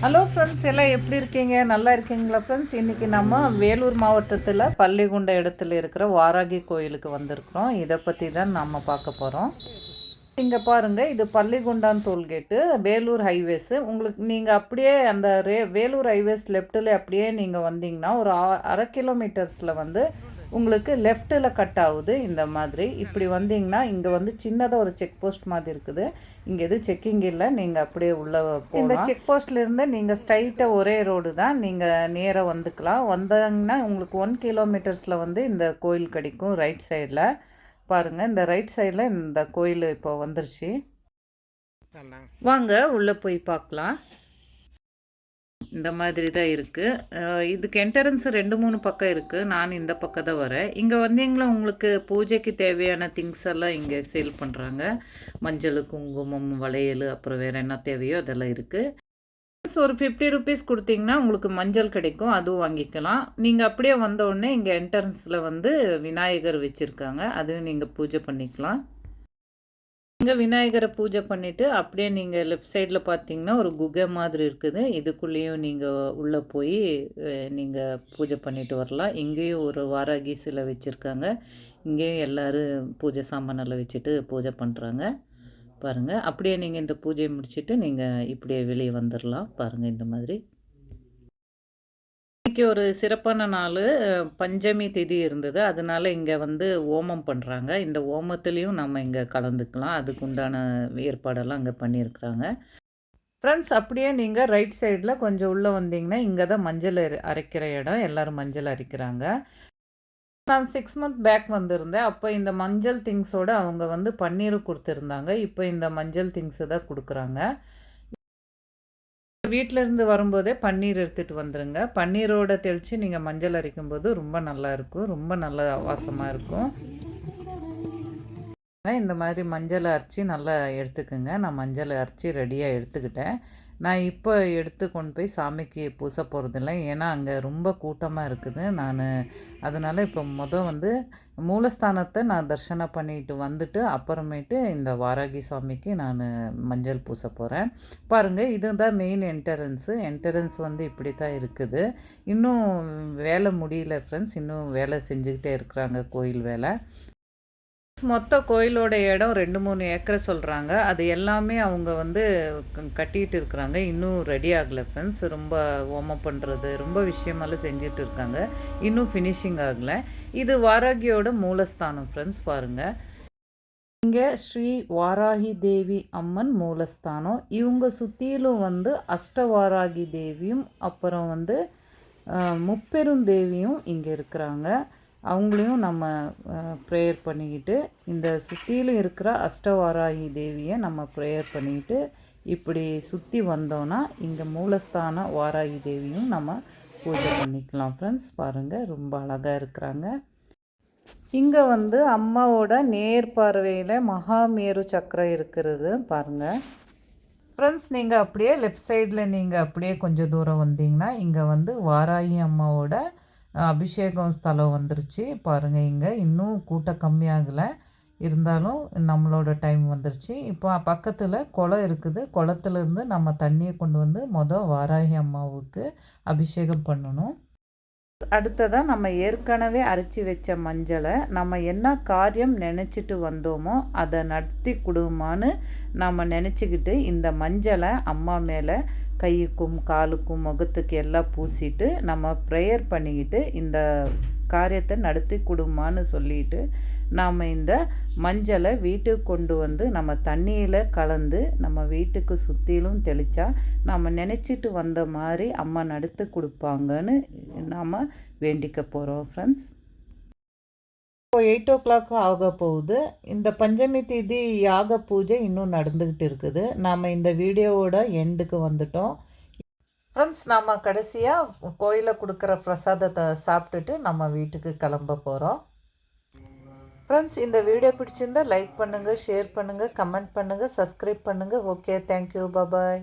Hello friends எல்லாம் எப்படி இருக்கீங்க? நல்லா இருக்கீங்களா ஃப்ரெண்ட்ஸ் இன்றைக்கி நம்ம வேலூர் மாவட்டத்தில் பள்ளிகுண்ட இடத்துல இருக்கிற வாராகி கோயிலுக்கு வந்திருக்கிறோம். இதை பற்றி தான் நம்ம பார்க்க போகிறோம் இங்கே பாருங்கள் இது பள்ளிகுண்டான் டோல்கேட்டு வேலூர் ஹைவேஸு உங்களுக்கு நீங்கள் அப்படியே அந்த ரே வேலூர் ஹைவேஸ் லெஃப்ட்டில் அப்படியே நீங்கள் வந்தீங்கன்னா ஒரு ஆ- அரை கிலோமீட்டர்ஸில் வந்து உங்களுக்கு லெஃப்ட்டில் கட் ஆகுது இந்த மாதிரி. இப்படி வந்தீங்கன்னா இங்கே வந்து சின்னதாக ஒரு செக் போஸ்ட் மாதிரி இருக்குது. இங்கே எதுவும் செக்கிங் இல்லை. நீங்கள் அப்படியே உள்ளே இந்த செக் போஸ்ட்லேருந்து நீங்கள் ஸ்ட்ரைட்டாக ஒரே ரோடு தான் நீங்கள் நேராக வந்துக்கலாம். வந்தாங்கன்னா உங்களுக்கு ஒன் கிலோமீட்டர்ஸில் வந்து இந்த கோயில் கிடைக்கும் ரைட் சைடில் பாருங்கள் இந்த ரைட் சைடில் இந்த கோயில் இப்போ வந்துருச்சு. வாங்க உள்ளே போய் பார்க்கலாம். இந்த மாதிரி தான் இருக்குது இதுக்கு என்ட்ரன்ஸ் ரெண்டு மூணு பக்கம் இருக்குது நான் இந்த பக்கம் தான் வரேன். இங்கே வந்தீங்களா உங்களுக்கு பூஜைக்கு தேவையான திங்ஸ் எல்லாம் இங்கே சேல் பண்ணுறாங்க மஞ்சள் குங்குமம் வளையல் அப்புறம் வேறு என்ன தேவையோ அதெல்லாம் இருக்குது ஒரு ஃபிஃப்டி ருபீஸ் கொடுத்தீங்கன்னா உங்களுக்கு மஞ்சள் கிடைக்கும். அதுவும் வாங்கிக்கலாம். நீங்கள் அப்படியே வந்தோடனே இங்கே என்ட்ரன்ஸில் வந்து விநாயகர் வச்சுருக்காங்க. அதுவும் நீங்கள் பூஜை பண்ணிக்கலாம். இங்கே விநாயகரை பூஜை பண்ணிவிட்டு அப்படியே நீங்கள் லெஃப்ட் சைடில் பார்த்தீங்கன்னா ஒரு குகை மாதிரி இருக்குது. இதுக்குள்ளேயும் நீங்கள் உள்ளே போய் நீங்கள் பூஜை பண்ணிட்டு வரலாம். இங்கேயும் ஒரு வாராகி சிலை வச்சுருக்காங்க. இங்கேயும் எல்லோரும் பூஜை சாமானெல்லாம் வச்சுட்டு பூஜை பண்ணுறாங்க பாருங்கள் அப்படியே நீங்கள் இந்த பூஜையை முடிச்சுட்டு நீங்கள் இப்படியே வெளியே வந்துடலாம் பாருங்கள் இந்த மாதிரி. இன்றைக்கி ஒரு சிறப்பான நாள் பஞ்சமி திதி இருந்தது. அதனால இங்கே வந்து ஓமம் பண்ணுறாங்க இந்த ஓமத்துலேயும் நம்ம இங்கே கலந்துக்கலாம். அதுக்கு உண்டான ஏற்பாடெல்லாம் அங்கே பண்ணியிருக்கிறாங்க. ஃப்ரெண்ட்ஸ் அப்படியே நீங்கள் ரைட் சைடில் கொஞ்சம் உள்ளே வந்தீங்கன்னா இங்கே தான் மஞ்சள் அரை- அரைக்கிற இடம். எல்லோரும் மஞ்சள் அரைக்கிறாங்க. நான் சிக்ஸ் மந்த் பேக் வந்திருந்தேன். அப்போ இந்த மஞ்சள் திங்ஸோடு அவங்க வந்து பன்னீர் கொடுத்துருந்தாங்க. இப்போ இந்த மஞ்சள் திங்ஸு தான் கொடுக்குறாங்க. வீட்டிலேருந்து வரும்போதே பன்னீர் எடுத்துகிட்டு வந்துடுங்க பன்னீரோடு தெளித்து நீங்கள் மஞ்சள் அரைக்கும்போது ரொம்ப நல்லா இருக்கும். ரொம்ப நல்ல வாசமாக இருக்கும். இந்த மாதிரி மஞ்சளை அரைச்சி நல்லா எடுத்துக்கோங்க. நான் மஞ்சளை அரைச்சி ரெடியாக எடுத்துக்கிட்டேன். நான் இப்போ எடுத்து கொண்டு போய் சாமிக்கு பூச போகிறதில்ல ஏன்னா அங்கே ரொம்ப கூட்டமாக இருக்குது. நான் அதனால் இப்போ மொதல் வந்து மூலஸ்தானத்தை நான் தர்ஷனம் பண்ணிட்டு வந்துட்டு அப்புறமேட்டு இந்த வாராகி சாமிக்கு நான் மஞ்சள் பூச போகிறேன் பாருங்கள் இதுதான் மெயின் என்ட்ரன்ஸு என்ட்ரன்ஸ் வந்து இப்படி தான் இருக்குது. இன்னும் வேலை முடியல ஃப்ரெண்ட்ஸ் இன்னும் வேலை செஞ்சுக்கிட்டே இருக்கிறாங்க கோயில் வேலை. மொத்த கோயிலோட இடம் ரெண்டு மூணு ஏக்கரை சொல்கிறாங்க அது எல்லாமே அவங்க வந்து க- கட்டிட்டு இருக்கிறாங்க. இன்னும் ரெடி ஆகலை ஃப்ரெண்ட்ஸ் ரொம்ப ஓமம் பண்ணுறது ரொம்ப விஷயமெல்லாம் செஞ்சுட்டு இருக்காங்க. இன்னும் ஃபினிஷிங் ஆகலை. இது வாராகியோட மூலஸ்தானம் ஃப்ரெண்ட்ஸ் பாருங்கள் இங்கே ஸ்ரீ வாராகி தேவி அம்மன் மூலஸ்தானம். இவங்க சுற்றிலும் வந்து அஷ்டவாராகி தேவியும் அப்புறம் வந்து முப்பெரும் தேவியும் இங்கே இருக்கிறாங்க. அவங்களையும் நம்ம ப்ரேயர் பண்ணிக்கிட்டு இந்த சுற்றிலும் இருக்கிற அஷ்டவாராகி தேவியை நம்ம ப்ரேயர் பண்ணிக்கிட்டு இப்படி சுற்றி வந்தோன்னா இங்கே மூலஸ்தான வாராகி தேவியும் நம்ம பூஜை பண்ணிக்கலாம். ஃப்ரெண்ட்ஸ் பாருங்கள் ரொம்ப அழகாக இருக்கிறாங்க. இங்கே வந்து அம்மாவோட நேர் பார்வையில் மகாமேரு சக்கரம் இருக்கிறது பாருங்கள் ஃப்ரெண்ட்ஸ் நீங்கள் அப்படியே லெஃப்ட் சைடில் நீங்கள் அப்படியே கொஞ்சம் தூரம் வந்தீங்கன்னா இங்கே வந்து வாராகி அம்மாவோட அபிஷேகம் ஸ்தலம் வந்துருச்சு. பாருங்கள் இங்கே. இன்னும் கூட்டம் கம்மியாகலை. இருந்தாலும் நம்மளோட டைம் வந்துருச்சு. இப்போ பக்கத்தில் குளம் இருக்குது. குளத்துலேருந்து நம்ம தண்ணியை கொண்டு வந்து மொதல் வாராகி அம்மாவுக்கு அபிஷேகம் பண்ணணும். அடுத்ததாக நம்ம ஏற்கனவே அரைச்சி வச்ச மஞ்சளை நம்ம என்ன காரியம் நினச்சிட்டு வந்தோமோ அதை நடத்தி கொடுமான்னு நம்ம நினச்சிக்கிட்டு இந்த மஞ்சளை அம்மா மேலே கையுக்கும் காலுக்கும் முகத்துக்கு எல்லாம் பூசிட்டு நம்ம ப்ரேயர் பண்ணிக்கிட்டு இந்த காரியத்தை நடத்தி கொடுமான்னு சொல்லிட்டு நாம் இந்த மஞ்சளை வீட்டுக்கு கொண்டு வந்து நம்ம தண்ணியில் கலந்து நம்ம வீட்டுக்கு சுற்றிலும் தெளித்தா நம்ம நினச்சிட்டு வந்த மாதிரி அம்மா நடத்தி கொடுப்பாங்கன்னு நாம் வேண்டிக்க போகிறோம் ஃப்ரெண்ட்ஸ் இப்போ எயிட் ஓ கிளாக் ஆக போகுது. இந்த பஞ்சமி தேதி யாக பூஜை இன்னும் நடந்துக்கிட்டு இருக்குது. நாம் இந்த வீடியோவோட எண்டுக்கு வந்துட்டோம். ஃப்ரெண்ட்ஸ் நாம் கடைசியாக கோயிலில் கொடுக்குற பிரசாதத்தை சாப்பிட்டுட்டு நம்ம வீட்டுக்கு கிளம்ப போகிறோம் ஃப்ரெண்ட்ஸ் இந்த வீடியோ பிடிச்சிருந்தா லைக் பண்ணுங்கள் ஷேர் பண்ணுங்கள் கமெண்ட் பண்ணுங்கள் சப்ஸ்கிரைப் பண்ணுங்கள் ஓகே தேங்க்யூ பாய்